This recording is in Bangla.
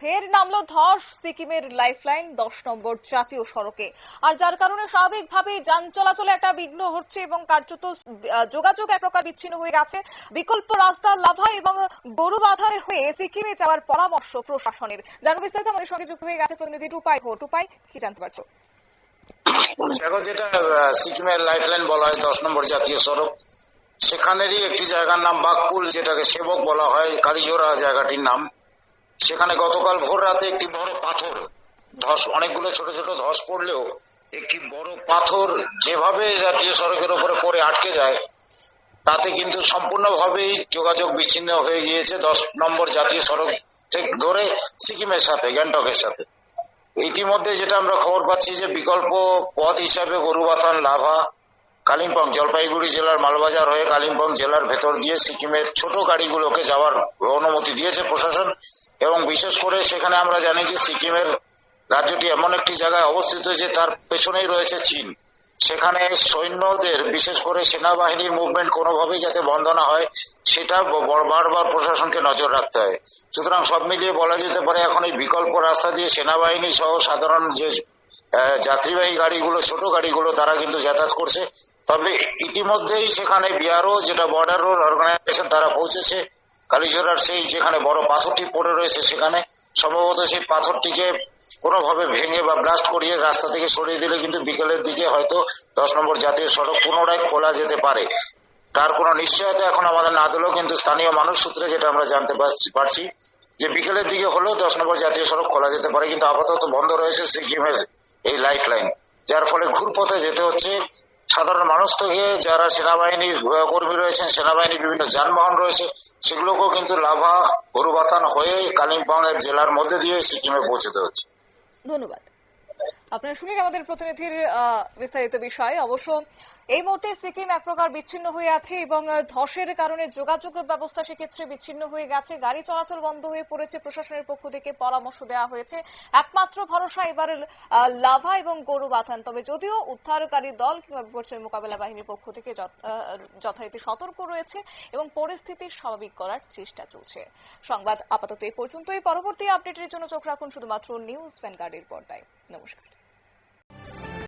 ফের নামলো ধস সিকিমের লাইফলাইন দশ নম্বর জাতীয় সড়কে। আর যার কারণে স্বাভাবিকভাবেই যান চলাচলে একটা বিঘ্ন হচ্ছে এবং কার্যত যোগাযোগ এক প্রকার বিচ্ছিন্ন হয়ে গেছে। বিকল্প রাস্তা লাভা এবং গরু বাধারে হয়ে সিকিমে যাওয়ার পরামর্শ প্রশাসনের। জানো বিস্তারিত আমাদের সঙ্গে যুক্ত হয়ে গেছে প্রতিনিধি টুপাই হো টুপাই, কি জানতে পারছ? এখন যেটা সিকিমের লাইফলাইন বলা হয় দশ নম্বর জাতীয় সড়ক, সেখানেরই একটি জায়গার নাম বাগপুল যেটাকে সেবক বলা হয় কারিজোড়া জায়গাটির নাম। সেখানে গতকাল ভোর রাতে একটি বড় পাথর, ধস, অনেকগুলো ছোট ছোট ধস পড়লেও একটি বড় পাথর যেভাবে জাতীয় সড়কের উপরে পড়ে আটকে যায়, তাতে কিন্তু সম্পূর্ণভাবেই যোগাযোগ বিচ্ছিন্ন হয়ে গিয়েছে দশ নম্বর জাতীয় সড়ক থেকে ধরে সিকিমের সাথে, গ্যাংটকের সাথে। ইতিমধ্যে যেটা আমরা খবর পাচ্ছি যে বিকল্প পথ হিসাবে গরুবাথান, লাভা, কালিম্পং, জলপাইগুড়ি জেলার মালবাজার হয়ে কালিম্পং জেলার ভেতর দিয়ে সিকিমের ছোট গাড়িগুলোকে যাওয়ার অনুমতি দিয়েছে প্রশাসন। এবং বিশেষ করে সেখানে আমরা জানি যে সিকিমের রাজ্যটি এমন একটি জায়গায় অবস্থিত যে তার পেছনেই রয়েছে চীন। সেখানে সৈন্যদের, বিশেষ করে সেনাবাহিনীর মুভমেন্ট কোনোভাবেই যাতে বন্ধ না হয়, সেটা বারবার প্রশাসনকে নজর রাখতে হয়। সুতরাং সব মিলিয়ে বলা যেতে পারে এখন এই বিকল্প রাস্তা দিয়ে সেনাবাহিনী সহ সাধারণ যে যাত্রীবাহী গাড়িগুলো, ছোট গাড়িগুলো তারা কিন্তু যাতায়াত করছে। তবে ইতিমধ্যেই সেখানে বিআরও যেটা বর্ডার রোড অর্গানাইজেশন তারা পৌঁছেছে কালীঝোড়ার সেই যেখানে বড় পাথরটি পড়ে রয়েছে সেখানে, সম্ভবত সেই পাথরটিকে কোনোভাবে ভেঙে বা ব্লাস্ট করিয়ে রাস্তা থেকে সরিয়ে দিলে কিন্তু বিকেলের দিকে হয়তো দশ নম্বর জাতীয় সড়ক পুনরায় খোলা যেতে পারে। তার কোনো নিশ্চয়তা এখন আমাদের না দিলেও কিন্তু স্থানীয় মানুষ সূত্রে যেটা আমরা জানতে পারছি- পারছি, যে বিকেলের দিকে হলেও দশ নম্বর জাতীয় সড়ক খোলা যেতে পারে, কিন্তু আপাতত বন্ধ রয়েছে সিকিমের এই লাইফ লাইন যার ফলে ঘুরপথে যেতে হচ্ছে সাধারণ মানুষ থেকে যারা সেনাবাহিনীর কর্মী রয়েছেন, সেনাবাহিনীর বিভিন্ন যানবাহন রয়েছে, সেগুলোকেও কিন্তু লাভা গরুবাতান হয়ে কালিম্পং জেলার মধ্যে দিয়ে সিকিমে পৌঁছতে হচ্ছে। ধন্যবাদ। আপনারা শুনেন আমাদের প্রতিনিধির বিস্তারিত বিষয়। অবশ্য এই মুহূর্তে সিকিম এক প্রকার বিচ্ছিন্ন হয়ে আছে এবং ধসের কারণে যোগাযোগ ব্যবস্থা সেক্ষেত্রে বিচ্ছিন্ন হয়ে গেছে। গাড়ি চলাচল বন্ধ হয়ে পড়েছে প্রশাসনের পক্ষ থেকে পরামর্শ দেওয়া হয়েছে। একমাত্র ভরসা এবার লাভা এবং গরু বাথান তবে যদিও উদ্ধারকারী দল কিংবা বিপর্যয় মোকাবেলা বাহিনীর পক্ষ থেকে যথ- যথারীতি সতর্ক রয়েছে এবং পরিস্থিতি স্বাভাবিক করার চেষ্টা চলছে। সংবাদ আপাতত এই পর্যন্তই। পরবর্তী আপডেটের জন্য চোখ রাখুন শুধুমাত্র নিউজ ভ্যানগার্ডের পর্দায়। নমস্কার।